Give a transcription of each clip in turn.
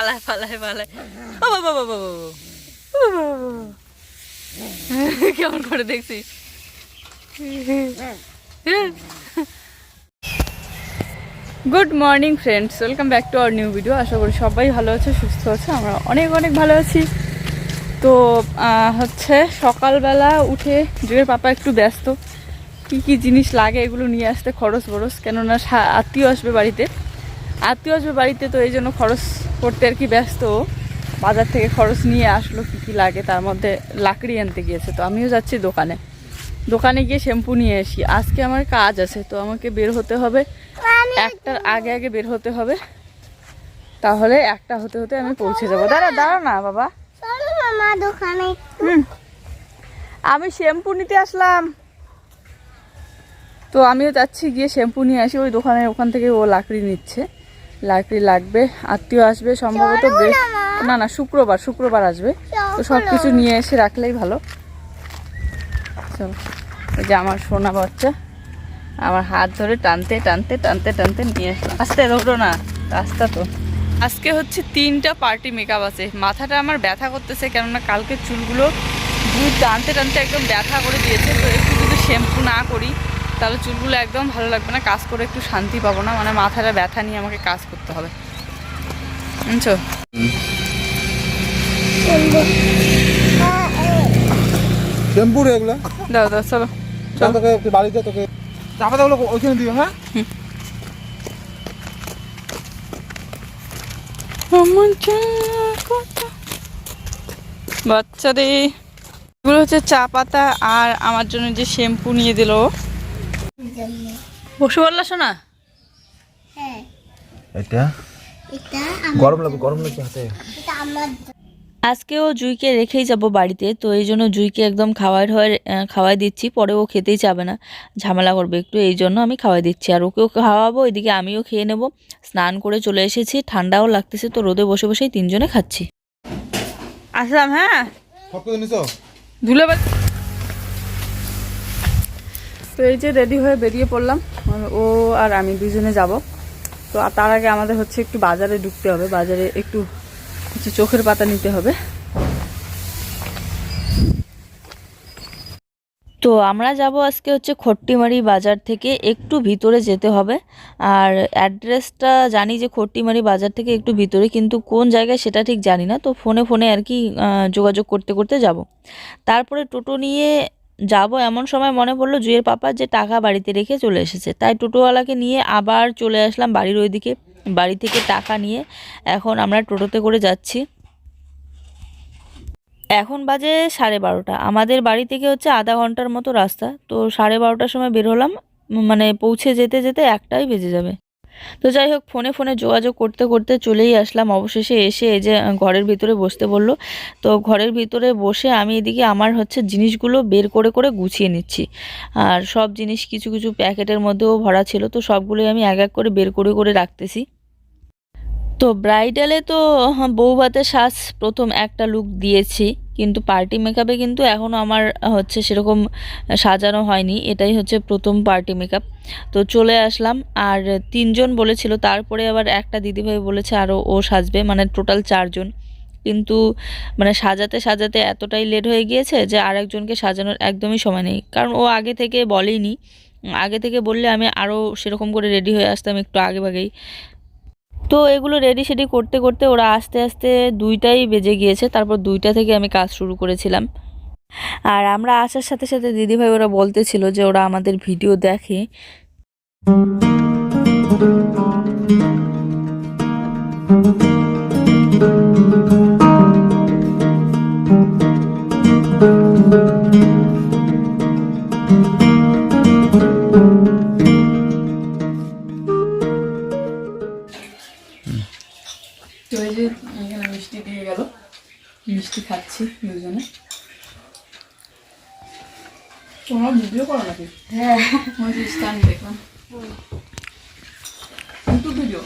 পালায় পালায় পালায়। ও বাবা বাবা বাবা কেমন করে দেখছি? Good morning friends welcome back to our new video আশা করি সবাই ভালো আছে সুস্থ আছে। আমরা অনেক অনেক ভালো আছি। তো হচ্ছে সকালবেলা উঠে জুয়ের পাপা একটু ব্যস্ত। কি কি জিনিস লাগে এগুলো নিয়ে আসতে খরচ বরচ কেননা আত্মীয় আসবে বাড়িতে। আত্মীয় আসবে বাড়িতে তো এই জন্য খরচ করতে আর কি ব্যস্ত। বাজার থেকে খরচ নিয়ে আসলো কি কি লাগে তার মধ্যে লাকড়ি আনতে গিয়েছে। তো আমিও যাচ্ছি দোকানে। দোকানে গিয়ে শ্যাম্পু নিয়ে আসি। আজকে আমার কাজ আছে তো আমাকে বের হতে হবে। একটার আগে আগে বের হতে হবে। তাহলে একটা হতে হতে আমি পৌঁছে যাব। দাঁড়া দাঁড়া না বাবা। দোকানে আমি শ্যাম্পু নিতে আসলাম। তো আমিও যাচ্ছি গিয়ে শ্যাম্পু নিয়ে আসি। ওই দোকানে ওখান থেকে ও লাকড়ি নিচ্ছে। লাকড়ি লাগবে আত্মীয় আসবে সম্ভবত বেশ না না শুক্রবার শুক্রবার আসবে। তো সব কিছু নিয়ে এসে রাখলেই ভালো। চলো এই যে আমার সোনা বাচ্চা আমার হাত ধরে টানতে টানতে টানতে টানতে নিয়ে আসলাম আস্তে দৌড়ো না রাস্তা তো। আজকে হচ্ছে তিনটা পার্টি মেকআপ আছে। মাথাটা আমার ব্যথা করতেছে কেননা কালকে চুলগুলো দুধ টানতে টানতে একদম ব্যথা করে দিয়েছে। তো একটু যদি শ্যাম্পু না করি তাহলে চুলগুলো একদম ভালো লাগবে না কাজ করে একটু শান্তি পাবো না মানে মাথাটা ব্যথা নিয়ে আমাকে কাজ করতে হবে। বুঝছ শ্যাম্পু রে এগুলো? দাও দাও চলো চল। তোকে বাড়িতে তোকে ওইখানে দিও হ্যাঁ। বাচ্চারে এগুলো হচ্ছে চা পাতা আর আমার জন্য যে শ্যাম্পু নিয়ে দিল বসে বললা শোনা হ্যাঁ। এটা? এটা গরম লাগবে গরম লাগছে হাতে। আজকেও জুইকে রেখেই যাব বাড়িতে তো এই জন্য জুইকে একদম খাওয়াই হয়ে খাওয়াই দিচ্ছি পরে ও খেতেই চাবে না ঝামেলা করবে একটু এই জন্য আমি খাওয়াই দিচ্ছি আর ওকেও খাওয়াবো এদিকে আমিও খেয়ে নেব স্নান করে চলে এসেছি ঠান্ডাও লাগতেছে তো রোদে বসে বসেই তিনজনে খাচ্ছি। আসলাম হ্যাঁ? ধুলে তো এই যে রেডি হয়ে বেরিয়ে পড়লাম, ও আর আমি দুজনে যাব। তো তার আগে আমাদের হচ্ছে একটু বাজারে ঢুকতে হবে, বাজারে একটু হচ্ছে চোখের পাতা নিতে হবে। তো আমরা যাব আজকে হচ্ছে খট্টিমারি বাজার থেকে, একটু ভিতরে যেতে হবে। আর অ্যাড্রেসটা জানি যে খট্টিমারি বাজার থেকে একটু ভিতরে, কিন্তু কোন জায়গায় সেটা ঠিক জানি না। তো ফোনে ফোনে আর কি যোগাযোগ করতে করতে যাব। তারপরে টোটো নিয়ে যাব এমন সময় মনে পড়ল জুয়ের পাপা যে টাকা বাড়িতে রেখে চলে এসেছে। তাই টোটোওয়ালাকে নিয়ে আবার চলে আসলাম বাড়ির ওইদিকে, বাড়ি থেকে টাকা নিয়ে। এখন আমরা টোটোতে করে যাচ্ছি। এখন বাজে সাড়ে বারোটা। আমাদের বাড়ি থেকে হচ্ছে আধা ঘণ্টার মতো রাস্তা। তো সাড়ে বারোটার সময় বের হলাম মানে পৌঁছে যেতে যেতে একটাই বেজে যাবে। তো যাই হোক, ফোনে ফোনে যোগাযোগ করতে করতে চলেই আসলাম। অবশেষে এসে এই যে ঘরের ভিতরে বসতে বলল। তো ঘরের ভিতরে বসে আমি এদিকে আমার হচ্ছে জিনিসগুলো বের করে করে গুছিয়ে নিচ্ছি। আর সব জিনিস কিছু কিছু প্যাকেটের মধ্যেও ভরা ছিল। তো সবগুলোই আমি এক এক করে বের করে করে রাখতেছি। তো ব্রাইডালে তো বউ ভাতের সাজ প্রথম একটা লুক দিয়েছি। কিন্তু পার্টি মেকআপে কিন্তু এখনও আমার হচ্ছে সেরকম সাজানো হয়নি। এটাই হচ্ছে প্রথম পার্টি মেকআপ। তো চলে আসলাম। আর তিনজন বলেছিল, তারপরে আবার একটা দিদিভাই বলেছে আরও ও সাজবে মানে টোটাল চারজন। কিন্তু মানে সাজাতে সাজাতে এতটাই লেট হয়ে গিয়েছে যে আরেকজনকে সাজানোর একদমই সময় নেই। কারণ ও আগে থেকে বলেইনি। আগে থেকে বললে আমি আরও সেরকম করে রেডি হয়ে আসতাম একটু আগে ভাগেই। তো এগুলো রেডি সেডি করতে করতে ওরা আস্তে আস্তে দুইটাই বেজে গিয়েছে, তারপর দুইটা থেকে আমি কাজ শুরু করেছিলাম। আর আমরা আসার সাথে সাথে দিদিভাই ওরা বলতেছিল যে ওরা আমাদের ভিডিও দেখে। তো মিষ্টি খাচ্ছি দুজনে। তোমরা ভিডিও করো নাকি হ্যাঁ। স্ট্যান্ড দেখলাম। YouTube video?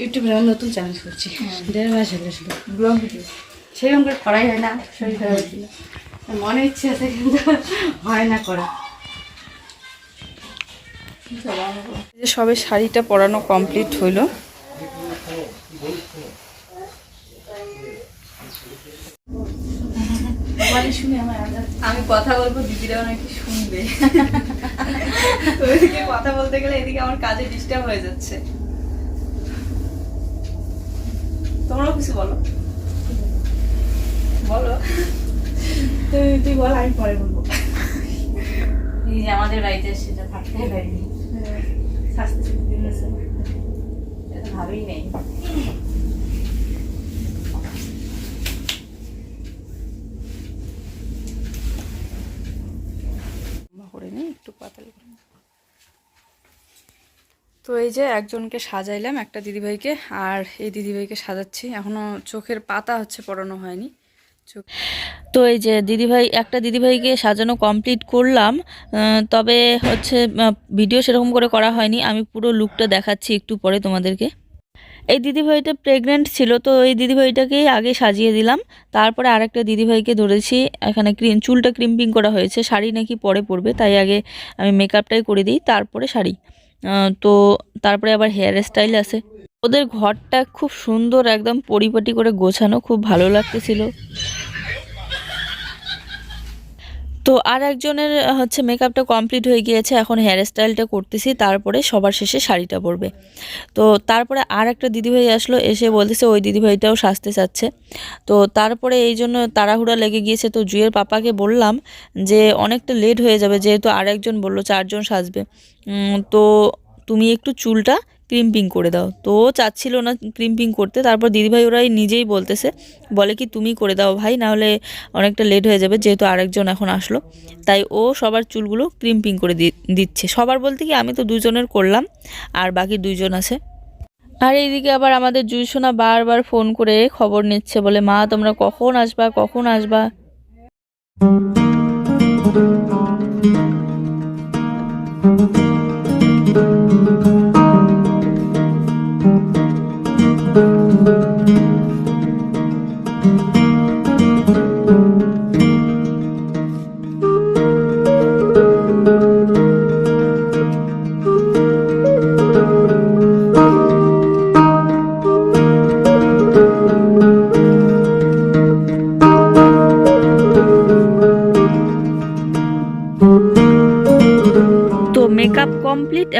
ইউটিউবে আমার নতুন চ্যানেল করছি দেড় মাস হলো শুধু ব্লগ ভিডিও? সেরকম করে করাই হয় না শরীর খারাপ ছিল মনে ইচ্ছে আছে কিন্তু হয় না করা। সবে শাড়িটা পরানো কমপ্লিট হইল আমি কথা বলব দিদিরাও নাকি শুনবে। তো এদিকে কথা বলতে গেলে এদিকে আমার কাজে ডিস্টার্ব হয়ে যাচ্ছে। তোমরাও কিছু বলো। বলো। তুই তুই বল আমি পরে বলব। এই যে আমাদের বাড়িতে এসে এটা থাকতে পারিনি। স্বাস্থ্য ঠিক ভাবেই নেই করে নিই একটু পাতালি করে নিই। তো এই যে একজনকে সাজাইলাম, একটা দিদিভাইকে, আর এই দিদিভাইকে সাজাচ্ছি। এখনও চোখের পাতা হচ্ছে পড়ানো হয়নি। তো এই যে দিদিভাই, একটা দিদিভাইকে সাজানো কমপ্লিট করলাম তবে হচ্ছে ভিডিও সেরকম করে করা হয়নি। আমি পুরো লুকটা দেখাচ্ছি একটু পরে তোমাদেরকে। এই দিদিভাইটা প্রেগনেন্ট ছিল, তো এই দিদিভাইটাকেই আগে সাজিয়ে দিলাম। তারপরে আরেকটা দিদিভাইকে ধরেছি, এখানে ক্রিম চুলটা ক্রিম্পিং করা হয়েছে। শাড়ি নাকি পরে পরবে, তাই আগে আমি মেকআপটাই করে দিই, তারপরে শাড়ি। তো তারপরে আবার হেয়ার স্টাইল আছে। ওদের ঘরটা খুব সুন্দর, একদম পরিপাটি করে গোছানো, খুব ভালো লাগতেছিল। তো আর একজনের হচ্ছে মেকআপটা কমপ্লিট হয়ে গিয়েছে, এখন হেয়ার স্টাইলটা করতেছি, তারপরে সবার শেষে শাড়িটা পরবে। তো তারপরে আর একটা দিদিভাই আসলো, এসে বলতেছে, ওই দিদিভাইটাও সাজতে চাচ্ছে। তো তারপরে এই জন্য তাড়াহুড়া লেগে গিয়েছে। তো জুয়ের পাপাকে বললাম যে, অনেকটা লেট হয়ে যাবে। যেহেতু আর একজন বলল, চারজন সাজবে। তো তুমি একটু চুলটা ক্রিম্পিং করে দাও। তো ও চাচ্ছিল না ক্রিম্পিং করতে, তারপর দিদিভাই ওরাই নিজেই বলতেছে, বলে কি তুমি করে দাও ভাই, নাহলে অনেকটা লেট হয়ে যাবে, যেহেতু আরেকজন এখন আসলো। তাই ও সবার চুলগুলো ক্রিম্পিং করে দিচ্ছে। সবার বলতে কি, আমি তো দুজনের করলাম, আর বাকি দুইজন আছে। আর এইদিকে আবার আমাদের জুইসোনা বারবার ফোন করে খবর নিচ্ছে, বলে, মা, তোমরা কখন আসবা কখন আসবা? তো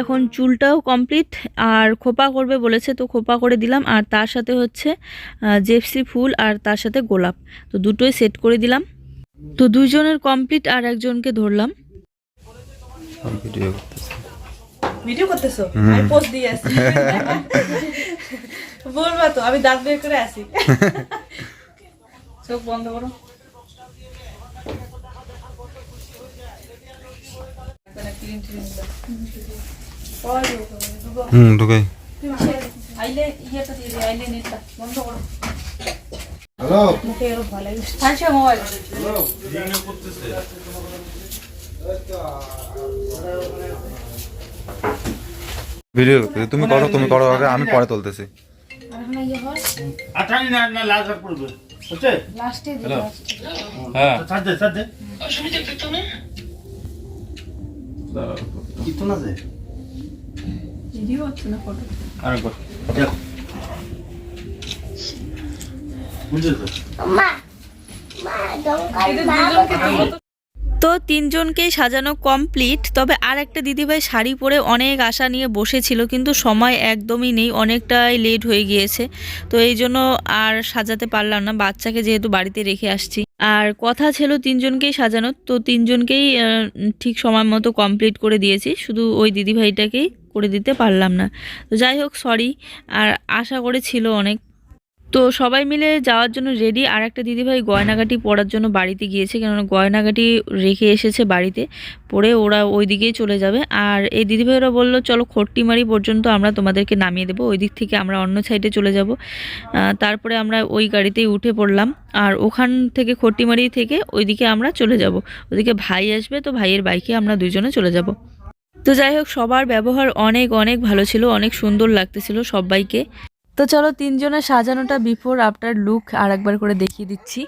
এখন চুলটাও কমপ্লিট আর খোপা করবে বলেছে তো খোপা করে দিলাম। আর তার সাথে হচ্ছে জেপসি ফুল আর তার সাথে গোলাপ। তো দুটোই সেট করে দিলাম। তো দুইজনের কমপ্লিট আর একজনকে ধরলাম। ভিডিও ভিডিও করতেছো। আমি পোস্ট দিয়ে আসি বলবা তো আমি দাঁত বের করে আসি। চোখ বন্ধ করো। হুম ঢুকাই। হ্যালো? মোবাইল। ভিডিও তুমি করো তুমি করো আগে আমি পরে তুলতেছি। আঠানি না না লাল পড়বে। বুঝছে লাস্টে হ্যাঁ। ছাড় দে ছাড় কিছু না তো তিনজনকেই সাজানো কমপ্লিট তবে আর একটা দিদিভাই শাড়ি পরে অনেক আশা নিয়ে বসেছিল কিন্তু সময় একদমই নেই অনেকটাই লেট হয়ে গিয়েছে। তো এই জন্য আর সাজাতে পারলাম না বাচ্চাকে যেহেতু বাড়িতে রেখে আসছি। আর কথা ছিল তিনজনকেই সাজানো, তো তিনজনকেই ঠিক সময় মতো কমপ্লিট করে দিয়েছি। শুধু ওই দিদিভাইটাকেই করে দিতে পারলাম না। তো যাই হোক সরি আর আশা করেছিল অনেক। তো সবাই মিলে যাওয়ার জন্য রেডি আর একটা দিদিভাই গয়নাগাটি পরার জন্য বাড়িতে গিয়েছে, কেননা গয়নাগাটি রেখে এসেছে বাড়িতে, পরে ওরা ওই দিকেই চলে যাবে। আর এই দিদিভাইরা বলল, চলো খট্টিমারি পর্যন্ত আমরা তোমাদেরকে নামিয়ে দেবো ওই দিক থেকে আমরা অন্য সাইডে চলে যাব। তারপরে আমরা ওই গাড়িতেই উঠে পড়লাম। আর ওখান থেকে খট্টিমারি থেকে ওইদিকে আমরা চলে যাব। ওদিকে ভাই আসবে, তো ভাইয়ের বাইকে আমরা দুজনে চলে যাব। তো যাই হোক, সবার ব্যবহার অনেক অনেক ভালো ছিল, অনেক সুন্দর লাগতেছিল সবাইকে। তো চলো তিনজনের সাজানোটা বিফোর আফটার লুক আর একবার করে দেখিয়ে দিচ্ছি।